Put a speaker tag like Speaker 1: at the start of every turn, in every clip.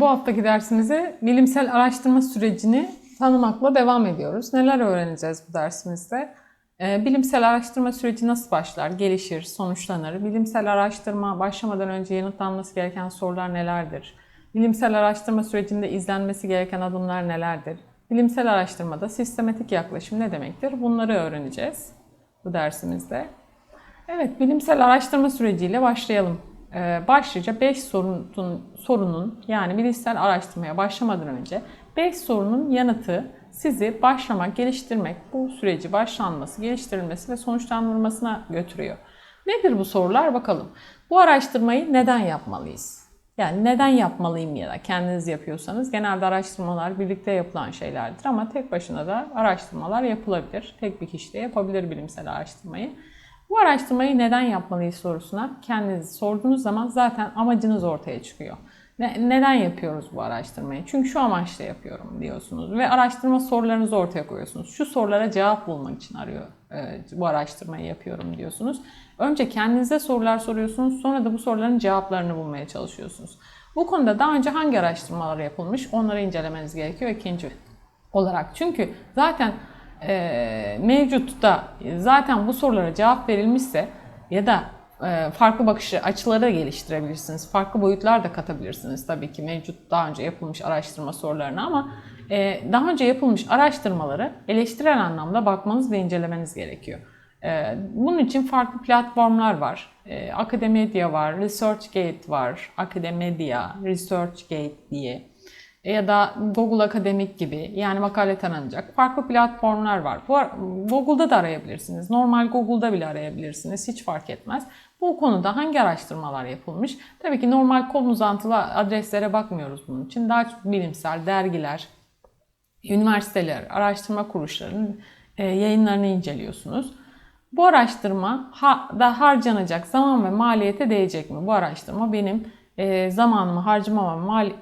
Speaker 1: bu haftaki dersimize bilimsel araştırma sürecini tanımakla devam ediyoruz. Neler öğreneceğiz bu dersimizde? E, Bilimsel araştırma süreci nasıl başlar, gelişir, sonuçlanır? Bilimsel araştırma başlamadan önce yanıtlanması gereken sorular nelerdir? Bilimsel araştırma sürecinde izlenmesi gereken adımlar nelerdir? Bilimsel araştırmada sistematik yaklaşım ne demektir? Bunları öğreneceğiz bu dersimizde. Evet, bilimsel araştırma süreciyle başlayalım. Ee, başlıca 5 sorunun, sorunun yani bilimsel araştırmaya başlamadan önce 5 sorunun yanıtı sizi başlamak, geliştirmek, bu süreci başlanması, geliştirilmesi ve sonuçlandırılmasına götürüyor. Nedir bu sorular bakalım. Bu araştırmayı neden yapmalıyız? Yani neden yapmalıyım ya da kendiniz yapıyorsanız genelde araştırmalar birlikte yapılan şeylerdir ama tek başına da araştırmalar yapılabilir. Tek bir kişi de yapabilir bilimsel araştırmayı. Bu araştırmayı neden yapmalıyız sorusuna kendinizi sorduğunuz zaman zaten amacınız ortaya çıkıyor. Ne, neden yapıyoruz bu araştırmayı? Çünkü şu amaçla yapıyorum diyorsunuz ve araştırma sorularınızı ortaya koyuyorsunuz. Şu sorulara cevap bulmak için arıyor e, bu araştırmayı yapıyorum diyorsunuz. Önce kendinize sorular soruyorsunuz, sonra da bu soruların cevaplarını bulmaya çalışıyorsunuz. Bu konuda daha önce hangi araştırmalar yapılmış onları incelemeniz gerekiyor ikinci olarak. Çünkü zaten e, mevcutta zaten bu sorulara cevap verilmişse ya da e, farklı bakış açıları da geliştirebilirsiniz. Farklı boyutlar da katabilirsiniz tabii ki mevcut daha önce yapılmış araştırma sorularına ama e, daha önce yapılmış araştırmaları eleştirel anlamda bakmanız ve incelemeniz gerekiyor. E, bunun için farklı platformlar var. E, Akademedia var, ResearchGate var, Akademedia, ResearchGate diye ya da Google Akademik gibi yani makale tanınacak farklı platformlar var. Google'da da arayabilirsiniz. Normal Google'da bile arayabilirsiniz. Hiç fark etmez. Bu konuda hangi araştırmalar yapılmış? Tabii ki normal kol uzantılı adreslere bakmıyoruz bunun için. Daha çok bilimsel dergiler, üniversiteler, araştırma kuruluşlarının e, yayınlarını inceliyorsunuz. Bu araştırma da harcanacak zaman ve maliyete değecek mi? Bu araştırma benim e, zamanımı harcamama mal, e,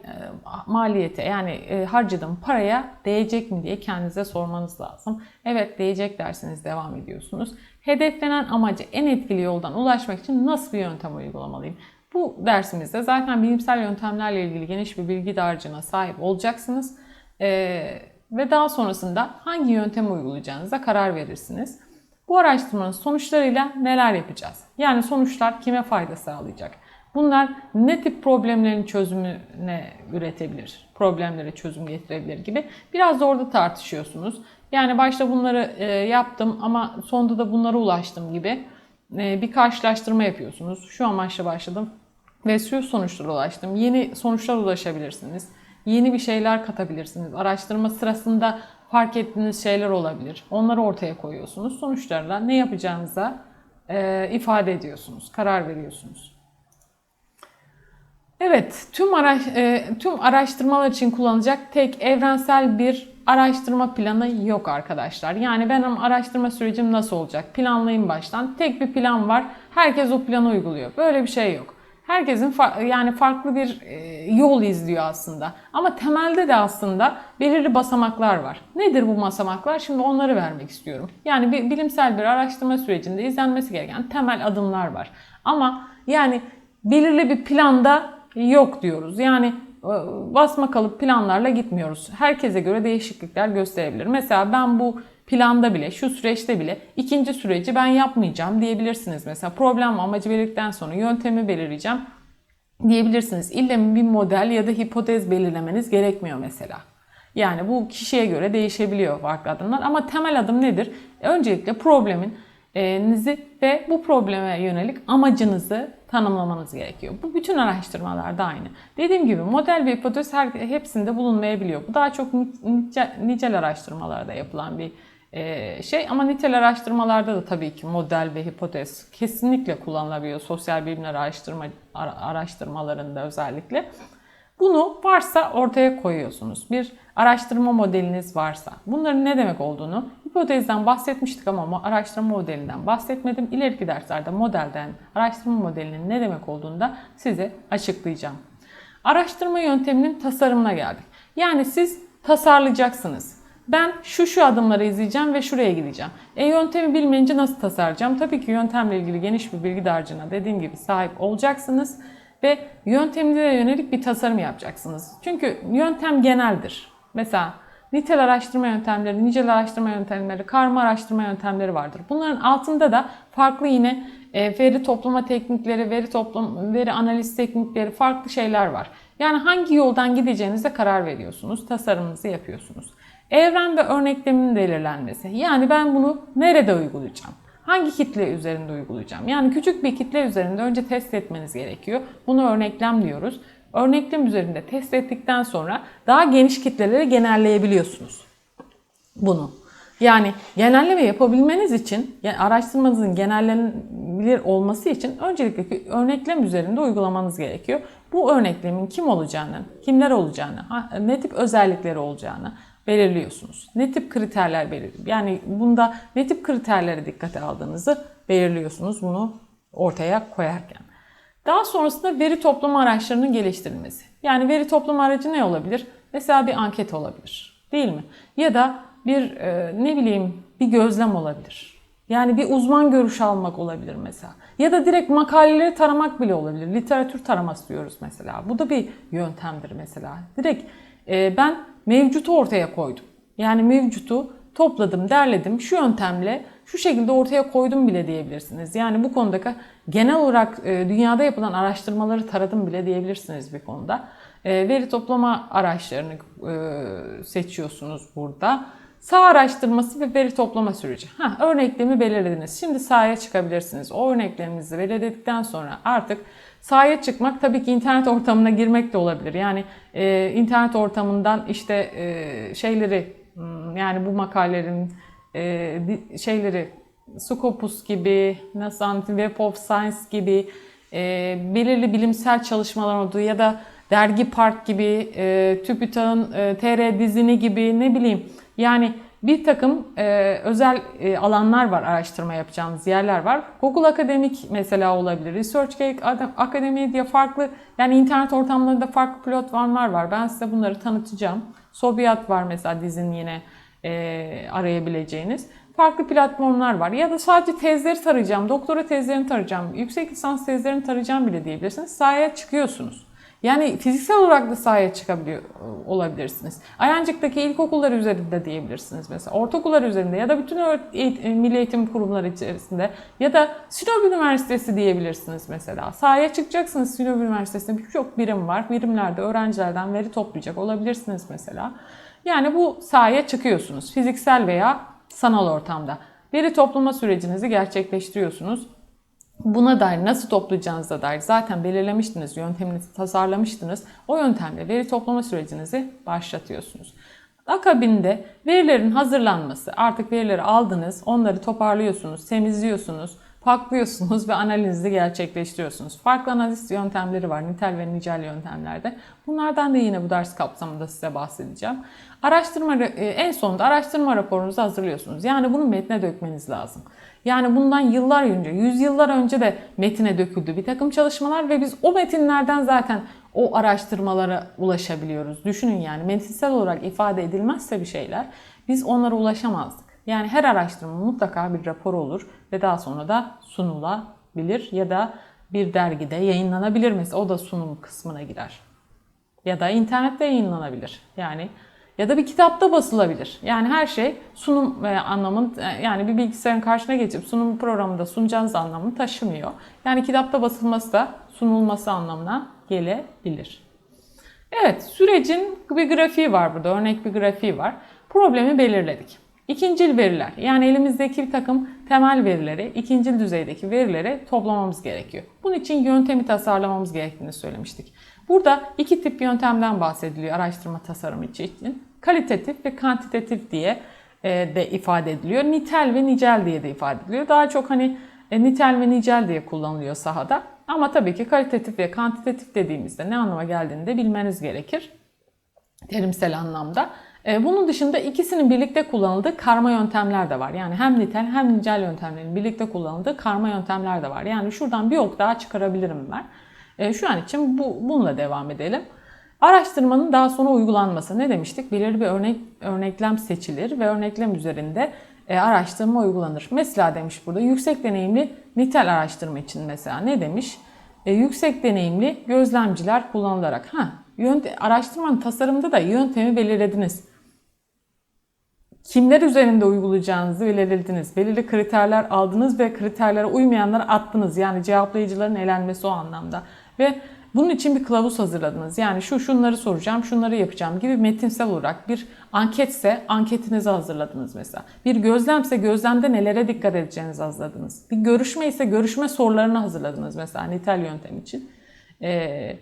Speaker 1: maliyete yani e, harcadığım paraya değecek mi diye kendinize sormanız lazım. Evet değecek derseniz devam ediyorsunuz. Hedeflenen amaca en etkili yoldan ulaşmak için nasıl bir yöntem uygulamalıyım? Bu dersimizde zaten bilimsel yöntemlerle ilgili geniş bir bilgi dağarcığına sahip olacaksınız. E, ve daha sonrasında hangi yöntemi uygulayacağınıza karar verirsiniz. Bu araştırmanın sonuçlarıyla neler yapacağız? Yani sonuçlar kime fayda sağlayacak? Bunlar ne tip problemlerin çözümüne üretebilir, problemlere çözüm getirebilir gibi. Biraz da orada tartışıyorsunuz. Yani başta bunları e, yaptım ama sonunda da bunlara ulaştım gibi e, bir karşılaştırma yapıyorsunuz. Şu amaçla başladım ve şu sonuçlara ulaştım. Yeni sonuçlar ulaşabilirsiniz. Yeni bir şeyler katabilirsiniz. Araştırma sırasında fark ettiğiniz şeyler olabilir. Onları ortaya koyuyorsunuz. Sonuçlarla ne yapacağınıza e, ifade ediyorsunuz, karar veriyorsunuz. Evet, tüm araş, e, tüm araştırmalar için kullanılacak tek evrensel bir araştırma planı yok arkadaşlar. Yani benim araştırma sürecim nasıl olacak? Planlayın baştan. Tek bir plan var. Herkes o planı uyguluyor. Böyle bir şey yok. Herkesin fa- yani farklı bir e, yol izliyor aslında. Ama temelde de aslında belirli basamaklar var. Nedir bu basamaklar? Şimdi onları vermek istiyorum. Yani bir bilimsel bir araştırma sürecinde izlenmesi gereken temel adımlar var. Ama yani belirli bir planda yok diyoruz. Yani e, basma kalıp planlarla gitmiyoruz. Herkese göre değişiklikler gösterebilir. Mesela ben bu planda bile, şu süreçte bile ikinci süreci ben yapmayacağım diyebilirsiniz. Mesela problem amacı belirledikten sonra yöntemi belirleyeceğim diyebilirsiniz. İlle bir model ya da hipotez belirlemeniz gerekmiyor mesela. Yani bu kişiye göre değişebiliyor farklı adımlar ama temel adım nedir? Öncelikle problemin nizi ve bu probleme yönelik amacınızı tanımlamanız gerekiyor. Bu bütün araştırmalarda aynı. Dediğim gibi model ve hipotez her, hepsinde bulunmayabiliyor. Bu daha çok nicel, nicel araştırmalarda yapılan bir e, şey ama nitel araştırmalarda da tabii ki model ve hipotez kesinlikle kullanılabiliyor. Sosyal bilimler araştırma araştırmalarında özellikle. Bunu varsa ortaya koyuyorsunuz. Bir araştırma modeliniz varsa. Bunların ne demek olduğunu hipotezden bahsetmiştik ama araştırma modelinden bahsetmedim. İleriki derslerde modelden, araştırma modelinin ne demek olduğunu da size açıklayacağım. Araştırma yönteminin tasarımına geldik. Yani siz tasarlayacaksınız. Ben şu şu adımları izleyeceğim ve şuraya gideceğim. E yöntemi bilmeyince nasıl tasarlayacağım? Tabii ki yöntemle ilgili geniş bir bilgi dağarcığına dediğim gibi sahip olacaksınız. ve yöntemine yönelik bir tasarım yapacaksınız. Çünkü yöntem geneldir. Mesela nitel araştırma yöntemleri, nicel araştırma yöntemleri, karma araştırma yöntemleri vardır. Bunların altında da farklı yine e, veri toplama teknikleri, veri toplam, veri analiz teknikleri, farklı şeyler var. Yani hangi yoldan gideceğinize karar veriyorsunuz, tasarımınızı yapıyorsunuz. Evren ve örneklemin belirlenmesi. Yani ben bunu nerede uygulayacağım? Hangi kitle üzerinde uygulayacağım? Yani küçük bir kitle üzerinde önce test etmeniz gerekiyor. Bunu örneklem diyoruz. Örneklem üzerinde test ettikten sonra daha geniş kitlelere genelleyebiliyorsunuz bunu. Yani genelleme yapabilmeniz için, yani araştırmanızın genellenebilir olması için öncelikle örneklem üzerinde uygulamanız gerekiyor. Bu örneklemin kim olacağını, kimler olacağını, ne tip özellikleri olacağını belirliyorsunuz. Ne tip kriterler belirliyor. Yani bunda ne tip kriterlere dikkate aldığınızı belirliyorsunuz bunu ortaya koyarken. Daha sonrasında veri toplama araçlarının geliştirilmesi. Yani veri toplama aracı ne olabilir? Mesela bir anket olabilir. Değil mi? Ya da bir e, ne bileyim bir gözlem olabilir. Yani bir uzman görüş almak olabilir mesela. Ya da direkt makaleleri taramak bile olabilir. Literatür taraması diyoruz mesela. Bu da bir yöntemdir mesela. Direkt e, ben mevcutu ortaya koydum. Yani mevcutu topladım, derledim. Şu yöntemle şu şekilde ortaya koydum bile diyebilirsiniz. Yani bu konuda genel olarak e, dünyada yapılan araştırmaları taradım bile diyebilirsiniz bir konuda. E, veri toplama araçlarını e, seçiyorsunuz burada. Sağ araştırması ve veri toplama süreci. Heh, örneklemi belirlediniz. Şimdi sahaya çıkabilirsiniz. O örneklerinizi belirledikten sonra artık sahaya çıkmak tabii ki internet ortamına girmek de olabilir. Yani e, internet ortamından işte e, şeyleri hmm, yani bu makalelerin e, şeyleri Scopus gibi, nasıl Web of Science gibi e, belirli bilimsel çalışmalar olduğu ya da Dergi Park gibi, e, TÜBİTAK'ın e, TR dizini gibi ne bileyim yani bir takım e, özel e, alanlar var araştırma yapacağınız yerler var. Google Akademik mesela olabilir. ResearchGate Akademi diye farklı yani internet ortamlarında farklı platformlar var. Ben size bunları tanıtacağım. Sobiat var mesela dizinin yine e, arayabileceğiniz. Farklı platformlar var. Ya da sadece tezleri tarayacağım, doktora tezlerini tarayacağım, yüksek lisans tezlerini tarayacağım bile diyebilirsiniz. Sahaya çıkıyorsunuz. Yani fiziksel olarak da sahaya çıkabiliyor olabilirsiniz. Ayancık'taki ilkokullar üzerinde diyebilirsiniz mesela. Ortaokullar üzerinde ya da bütün eğitim, milli eğitim kurumları içerisinde ya da Sinop Üniversitesi diyebilirsiniz mesela. Sahaya çıkacaksınız Sinop Üniversitesi'nde birçok birim var. Birimlerde öğrencilerden veri toplayacak olabilirsiniz mesela. Yani bu sahaya çıkıyorsunuz fiziksel veya sanal ortamda. Veri toplama sürecinizi gerçekleştiriyorsunuz. Buna dair nasıl toplayacağınıza dair zaten belirlemiştiniz, yönteminizi tasarlamıştınız. O yöntemle veri toplama sürecinizi başlatıyorsunuz. Akabinde verilerin hazırlanması, artık verileri aldınız, onları toparlıyorsunuz, temizliyorsunuz, paklıyorsunuz ve analizi gerçekleştiriyorsunuz. Farklı analiz yöntemleri var, nitel ve nicel yöntemlerde. Bunlardan da yine bu ders kapsamında size bahsedeceğim. Araştırma e, en sonunda araştırma raporunuzu hazırlıyorsunuz. Yani bunu metne dökmeniz lazım. Yani bundan yıllar önce, yüzyıllar önce de metine döküldü bir takım çalışmalar ve biz o metinlerden zaten o araştırmalara ulaşabiliyoruz. Düşünün yani metinsel olarak ifade edilmezse bir şeyler biz onlara ulaşamazdık. Yani her araştırma mutlaka bir rapor olur ve daha sonra da sunulabilir ya da bir dergide yayınlanabilir mesela o da sunum kısmına girer. Ya da internette yayınlanabilir. Yani ya da bir kitapta basılabilir. Yani her şey sunum anlamın yani bir bilgisayarın karşına geçip sunum programında sunacağınız anlamını taşımıyor. Yani kitapta basılması da sunulması anlamına gelebilir. Evet, sürecin bir grafiği var burada, örnek bir grafiği var. Problemi belirledik. İkincil veriler, yani elimizdeki bir takım temel verileri, ikincil düzeydeki verileri toplamamız gerekiyor. Bunun için yöntemi tasarlamamız gerektiğini söylemiştik. Burada iki tip yöntemden bahsediliyor araştırma tasarımı için. Kalitatif ve kantitatif diye e, de ifade ediliyor. Nitel ve nicel diye de ifade ediliyor. Daha çok hani e, nitel ve nicel diye kullanılıyor sahada. Ama tabii ki kalitatif ve kantitatif dediğimizde ne anlama geldiğini de bilmeniz gerekir. Terimsel anlamda. E, bunun dışında ikisinin birlikte kullanıldığı karma yöntemler de var. Yani hem nitel hem nicel yöntemlerin birlikte kullanıldığı karma yöntemler de var. Yani şuradan bir ok daha çıkarabilirim ben. E, şu an için bu, bununla devam edelim. Araştırmanın daha sonra uygulanması. Ne demiştik? Belirli bir örnek örneklem seçilir ve örneklem üzerinde e, araştırma uygulanır. Mesela demiş burada yüksek deneyimli nitel araştırma için mesela ne demiş? e, yüksek deneyimli gözlemciler kullanılarak. Ha, yönte, araştırmanın tasarımında da yöntemi belirlediniz. Kimler üzerinde uygulayacağınızı belirlediniz. Belirli kriterler aldınız ve kriterlere uymayanları attınız. Yani cevaplayıcıların elenmesi o anlamda. Ve bunun için bir kılavuz hazırladınız. Yani şu şunları soracağım, şunları yapacağım gibi metinsel olarak bir anketse anketinizi hazırladınız mesela. Bir gözlemse gözlemde nelere dikkat edeceğinizi hazırladınız. Bir görüşme ise görüşme sorularını hazırladınız mesela nitel yöntem için. Ee,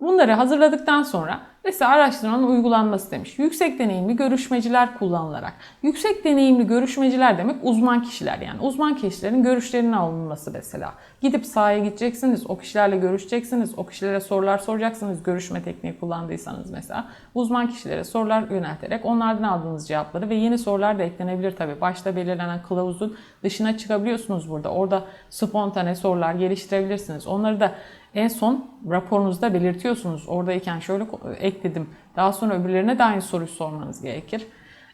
Speaker 1: bunları hazırladıktan sonra mesela araştırmanın uygulanması demiş. Yüksek deneyimli görüşmeciler kullanılarak. Yüksek deneyimli görüşmeciler demek uzman kişiler yani. Uzman kişilerin görüşlerinin alınması mesela. Gidip sahaya gideceksiniz, o kişilerle görüşeceksiniz, o kişilere sorular soracaksınız görüşme tekniği kullandıysanız mesela. Uzman kişilere sorular yönelterek onlardan aldığınız cevapları ve yeni sorular da eklenebilir tabii. Başta belirlenen kılavuzun dışına çıkabiliyorsunuz burada. Orada spontane sorular geliştirebilirsiniz. Onları da en son raporunuzda belirtiyorsunuz. Oradayken şöyle ekledim. Daha sonra öbürlerine de aynı soruyu sormanız gerekir.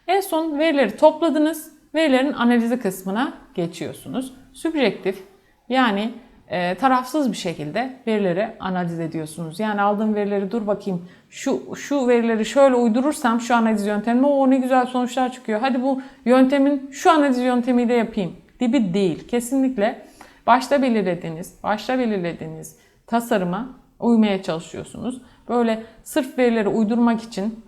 Speaker 1: En son verileri topladınız. Verilerin analizi kısmına geçiyorsunuz. Sübjektif yani e, tarafsız bir şekilde verileri analiz ediyorsunuz. Yani aldığım verileri dur bakayım şu şu verileri şöyle uydurursam şu analiz yöntemine o ne güzel sonuçlar çıkıyor. Hadi bu yöntemin şu analiz yöntemiyle yapayım gibi değil. Kesinlikle başta belirlediğiniz, başta belirlediğiniz tasarıma uymaya çalışıyorsunuz. Böyle sırf verileri uydurmak için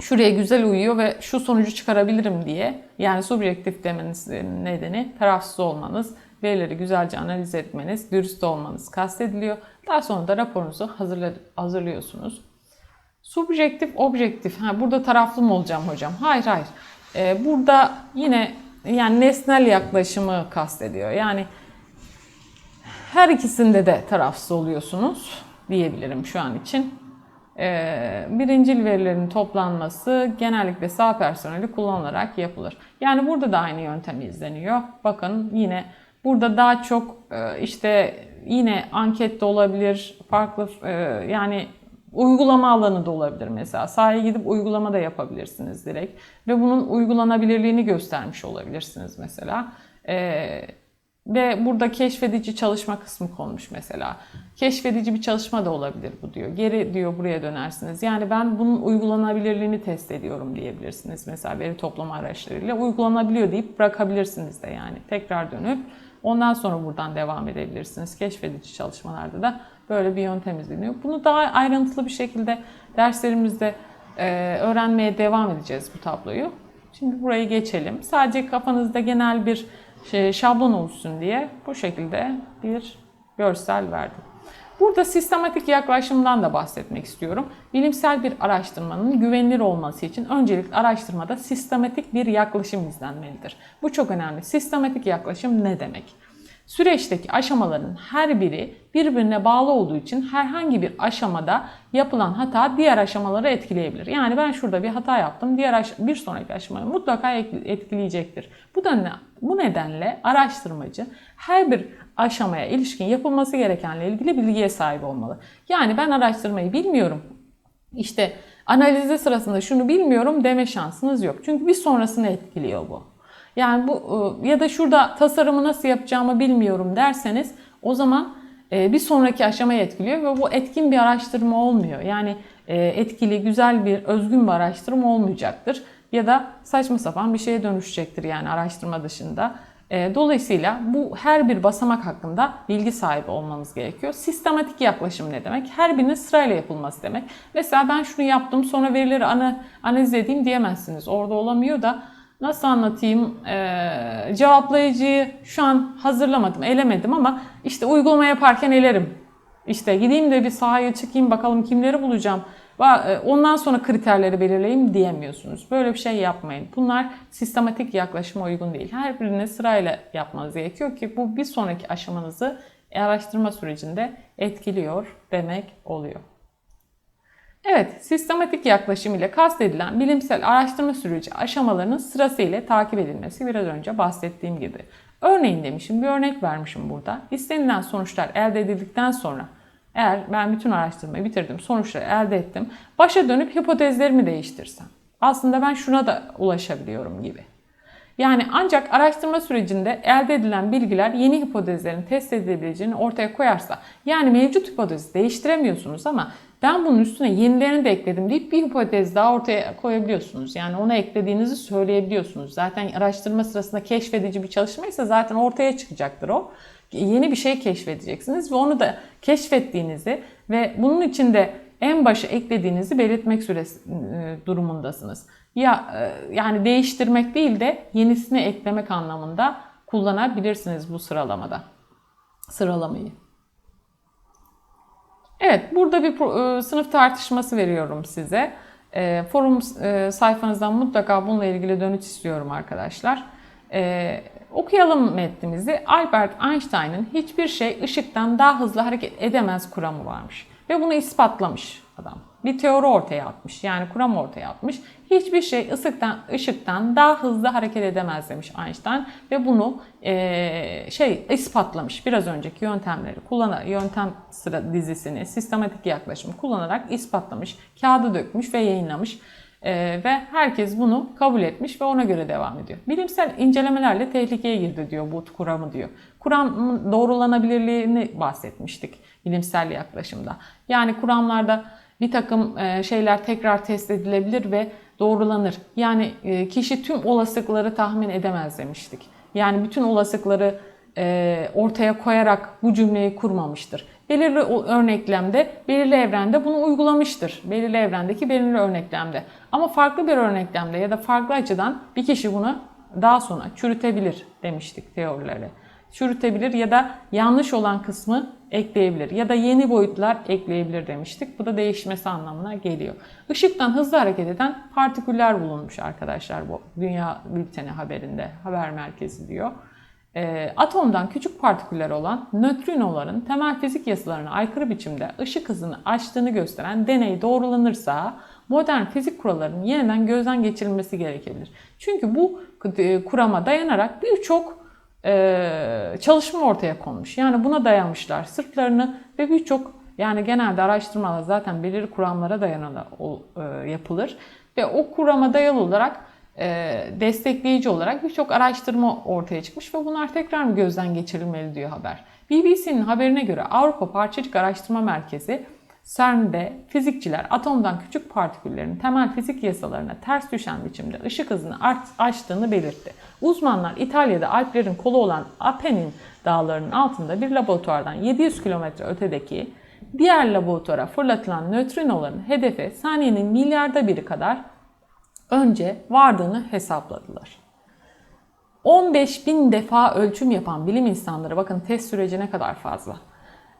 Speaker 1: şuraya güzel uyuyor ve şu sonucu çıkarabilirim diye yani subjektif demenizin nedeni tarafsız olmanız, verileri güzelce analiz etmeniz, dürüst olmanız kastediliyor. Daha sonra da raporunuzu hazırlıyorsunuz. Subjektif, objektif. Ha, burada taraflı mı olacağım hocam? Hayır, hayır. Ee, burada yine yani nesnel yaklaşımı kastediyor. Yani her ikisinde de tarafsız oluyorsunuz diyebilirim şu an için. Ee, birincil verilerin toplanması genellikle sağ personeli kullanılarak yapılır. Yani burada da aynı yöntem izleniyor. Bakın yine burada daha çok e, işte yine anket de olabilir, farklı e, yani uygulama alanı da olabilir mesela. Sahaya gidip uygulama da yapabilirsiniz direkt. Ve bunun uygulanabilirliğini göstermiş olabilirsiniz mesela. Ee, ve burada keşfedici çalışma kısmı konmuş mesela. Keşfedici bir çalışma da olabilir bu diyor. Geri diyor buraya dönersiniz. Yani ben bunun uygulanabilirliğini test ediyorum diyebilirsiniz. Mesela veri toplama araçlarıyla uygulanabiliyor deyip bırakabilirsiniz de yani. Tekrar dönüp ondan sonra buradan devam edebilirsiniz. Keşfedici çalışmalarda da böyle bir yöntem izleniyor. Bunu daha ayrıntılı bir şekilde derslerimizde e, öğrenmeye devam edeceğiz bu tabloyu. Şimdi burayı geçelim. Sadece kafanızda genel bir şey, şablon olsun diye bu şekilde bir görsel verdim. Burada sistematik yaklaşımdan da bahsetmek istiyorum. Bilimsel bir araştırmanın güvenilir olması için öncelikle araştırmada sistematik bir yaklaşım izlenmelidir. Bu çok önemli. Sistematik yaklaşım ne demek? Süreçteki aşamaların her biri birbirine bağlı olduğu için herhangi bir aşamada yapılan hata diğer aşamaları etkileyebilir. Yani ben şurada bir hata yaptım, diğer bir sonraki aşamayı mutlaka etkileyecektir. Bu nedenle, bu nedenle araştırmacı her bir aşamaya ilişkin yapılması gerekenle ilgili bilgiye sahip olmalı. Yani ben araştırmayı bilmiyorum. İşte analize sırasında şunu bilmiyorum deme şansınız yok. Çünkü bir sonrasını etkiliyor bu. Yani bu ya da şurada tasarımı nasıl yapacağımı bilmiyorum derseniz o zaman bir sonraki aşamayı etkiliyor ve bu etkin bir araştırma olmuyor. Yani etkili, güzel bir, özgün bir araştırma olmayacaktır. Ya da saçma sapan bir şeye dönüşecektir yani araştırma dışında. Dolayısıyla bu her bir basamak hakkında bilgi sahibi olmanız gerekiyor. Sistematik yaklaşım ne demek? Her birinin sırayla yapılması demek. Mesela ben şunu yaptım sonra verileri analiz edeyim diyemezsiniz. Orada olamıyor da nasıl anlatayım ee, cevaplayıcıyı şu an hazırlamadım, elemedim ama işte uygulama yaparken elerim. İşte gideyim de bir sahaya çıkayım bakalım kimleri bulacağım. Ondan sonra kriterleri belirleyeyim diyemiyorsunuz. Böyle bir şey yapmayın. Bunlar sistematik yaklaşıma uygun değil. Her birini sırayla yapmanız gerekiyor ki bu bir sonraki aşamanızı araştırma sürecinde etkiliyor demek oluyor. Evet, sistematik yaklaşım ile kastedilen bilimsel araştırma süreci aşamalarının sırasıyla takip edilmesi biraz önce bahsettiğim gibi. Örneğin demişim, bir örnek vermişim burada. İstenilen sonuçlar elde edildikten sonra eğer ben bütün araştırmayı bitirdim, sonuçları elde ettim, başa dönüp hipotezlerimi değiştirsem. Aslında ben şuna da ulaşabiliyorum gibi. Yani ancak araştırma sürecinde elde edilen bilgiler yeni hipotezlerin test edilebileceğini ortaya koyarsa, yani mevcut hipotezi değiştiremiyorsunuz ama ben bunun üstüne yenilerini de ekledim deyip bir hipotez daha ortaya koyabiliyorsunuz. Yani ona eklediğinizi söyleyebiliyorsunuz. Zaten araştırma sırasında keşfedici bir çalışmaysa zaten ortaya çıkacaktır o. Yeni bir şey keşfedeceksiniz ve onu da keşfettiğinizi ve bunun içinde en başa eklediğinizi belirtmek süresi e, durumundasınız. Ya e, yani değiştirmek değil de yenisini eklemek anlamında kullanabilirsiniz bu sıralamada. Sıralamayı. Evet, burada bir e, sınıf tartışması veriyorum size. E, forum e, sayfanızdan mutlaka bununla ilgili dönüt istiyorum arkadaşlar. Okuyalım metnimizi. Albert Einstein'ın hiçbir şey ışıktan daha hızlı hareket edemez kuramı varmış. Ve bunu ispatlamış adam. Bir teori ortaya atmış. Yani kuram ortaya atmış. Hiçbir şey ışıktan, ışıktan daha hızlı hareket edemez demiş Einstein. Ve bunu e, şey ispatlamış. Biraz önceki yöntemleri kullanarak, yöntem sıra dizisini, sistematik yaklaşım kullanarak ispatlamış. Kağıdı dökmüş ve yayınlamış. Ee, ve herkes bunu kabul etmiş ve ona göre devam ediyor. Bilimsel incelemelerle tehlikeye girdi diyor bu kuramı diyor. Kuramın doğrulanabilirliğini bahsetmiştik bilimsel yaklaşımda. Yani kuramlarda bir takım e, şeyler tekrar test edilebilir ve doğrulanır. Yani e, kişi tüm olasılıkları tahmin edemez demiştik. Yani bütün olasılıkları e, ortaya koyarak bu cümleyi kurmamıştır. Belirli örneklemde, belirli evrende bunu uygulamıştır. Belirli evrendeki belirli örneklemde. Ama farklı bir örneklemde ya da farklı açıdan bir kişi bunu daha sonra çürütebilir demiştik teorileri. Çürütebilir ya da yanlış olan kısmı ekleyebilir ya da yeni boyutlar ekleyebilir demiştik. Bu da değişmesi anlamına geliyor. Işıktan hızlı hareket eden partiküller bulunmuş arkadaşlar bu Dünya Bülteni haberinde. Haber merkezi diyor. E, atomdan küçük partiküller olan nötrinoların temel fizik yasalarına aykırı biçimde ışık hızını aştığını gösteren deney doğrulanırsa modern fizik kurallarının yeniden gözden geçirilmesi gerekebilir. Çünkü bu e, kurama dayanarak birçok çalışma ortaya konmuş. Yani buna dayanmışlar sırtlarını ve birçok yani genelde araştırmalar zaten belirli kuramlara dayanarak e, yapılır ve o kurama dayalı olarak destekleyici olarak birçok araştırma ortaya çıkmış ve bunlar tekrar mı gözden geçirilmeli diyor haber. BBC'nin haberine göre Avrupa Parçacık Araştırma Merkezi CERN'de fizikçiler atomdan küçük partiküllerin temel fizik yasalarına ters düşen biçimde ışık hızını aştığını belirtti. Uzmanlar İtalya'da Alplerin kolu olan Apennin dağlarının altında bir laboratuvardan 700 kilometre ötedeki diğer laboratuvara fırlatılan nötrinoların hedefe saniyenin milyarda biri kadar önce vardığını hesapladılar. 15 bin defa ölçüm yapan bilim insanları bakın test süreci ne kadar fazla.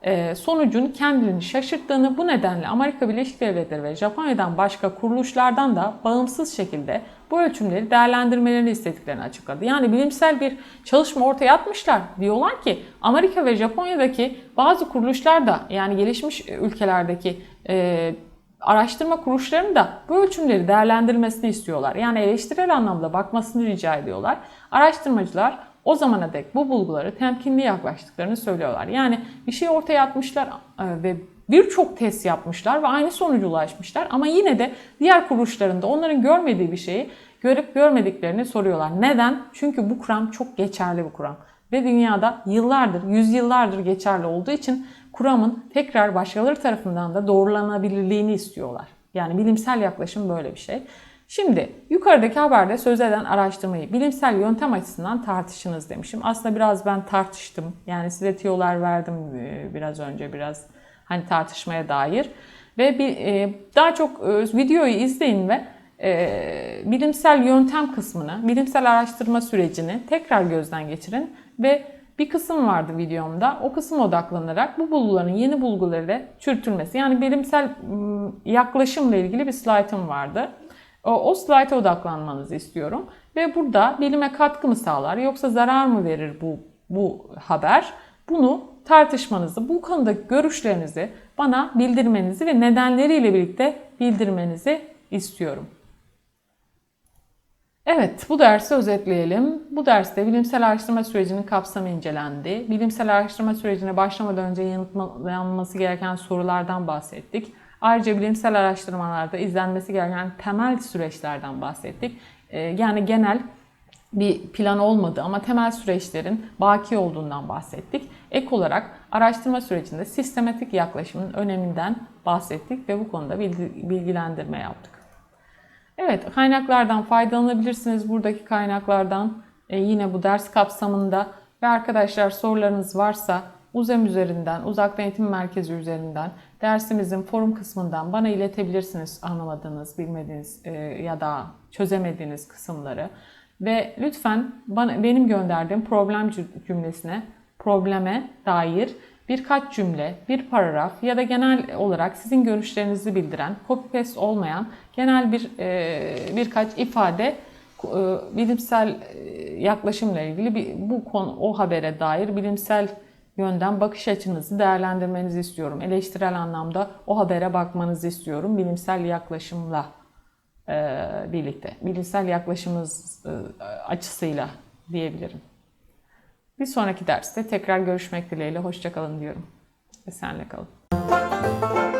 Speaker 1: Ee, sonucun kendilerini şaşırttığını bu nedenle Amerika Birleşik Devletleri ve Japonya'dan başka kuruluşlardan da bağımsız şekilde bu ölçümleri değerlendirmelerini istediklerini açıkladı. Yani bilimsel bir çalışma ortaya atmışlar. Diyorlar ki Amerika ve Japonya'daki bazı kuruluşlar da yani gelişmiş ülkelerdeki e, araştırma kuruluşlarının da bu ölçümleri değerlendirmesini istiyorlar. Yani eleştirel anlamda bakmasını rica ediyorlar. Araştırmacılar o zamana dek bu bulguları temkinli yaklaştıklarını söylüyorlar. Yani bir şey ortaya atmışlar e, ve birçok test yapmışlar ve aynı sonuca ulaşmışlar ama yine de diğer kuruluşlarında onların görmediği bir şeyi görüp görmediklerini soruyorlar. Neden? Çünkü bu kuram çok geçerli bir kuram ve dünyada yıllardır, yüzyıllardır geçerli olduğu için kuramın tekrar başkaları tarafından da doğrulanabilirliğini istiyorlar. Yani bilimsel yaklaşım böyle bir şey. Şimdi yukarıdaki haberde söz eden araştırmayı bilimsel yöntem açısından tartışınız demişim. Aslında biraz ben tartıştım. Yani size tiyolar verdim e, biraz önce biraz hani tartışmaya dair. Ve bir, e, daha çok e, videoyu izleyin ve bilimsel yöntem kısmını, bilimsel araştırma sürecini tekrar gözden geçirin ve bir kısım vardı videomda. O kısım odaklanarak bu bulguların yeni bulgularıyla çürütülmesi. Yani bilimsel yaklaşımla ilgili bir slaytım vardı. O, slayta odaklanmanızı istiyorum. Ve burada bilime katkı mı sağlar yoksa zarar mı verir bu, bu haber? Bunu tartışmanızı, bu konuda görüşlerinizi bana bildirmenizi ve nedenleriyle birlikte bildirmenizi istiyorum. Evet, bu dersi özetleyelim. Bu derste bilimsel araştırma sürecinin kapsamı incelendi. Bilimsel araştırma sürecine başlamadan önce yanıtlanması gereken sorulardan bahsettik. Ayrıca bilimsel araştırmalarda izlenmesi gereken temel süreçlerden bahsettik. Ee, yani genel bir plan olmadı ama temel süreçlerin baki olduğundan bahsettik. Ek olarak araştırma sürecinde sistematik yaklaşımın öneminden bahsettik ve bu konuda bilgi- bilgilendirme yaptık. Evet, kaynaklardan faydalanabilirsiniz. Buradaki kaynaklardan e, yine bu ders kapsamında ve arkadaşlar sorularınız varsa UZEM üzerinden, Uzaktan Eğitim Merkezi üzerinden dersimizin forum kısmından bana iletebilirsiniz anlamadığınız, bilmediğiniz e, ya da çözemediğiniz kısımları. Ve lütfen bana, benim gönderdiğim problem cü- cümlesine, probleme dair birkaç cümle, bir paragraf ya da genel olarak sizin görüşlerinizi bildiren, copy paste olmayan genel bir e, birkaç ifade e, bilimsel e, yaklaşımla ilgili bir, bu konu o habere dair bilimsel yönden bakış açınızı değerlendirmenizi istiyorum. Eleştirel anlamda o habere bakmanızı istiyorum bilimsel yaklaşımla e, birlikte. Bilimsel yaklaşımımız e, açısıyla diyebilirim. Bir sonraki derste tekrar görüşmek dileğiyle. Hoşçakalın diyorum. Esenle kalın.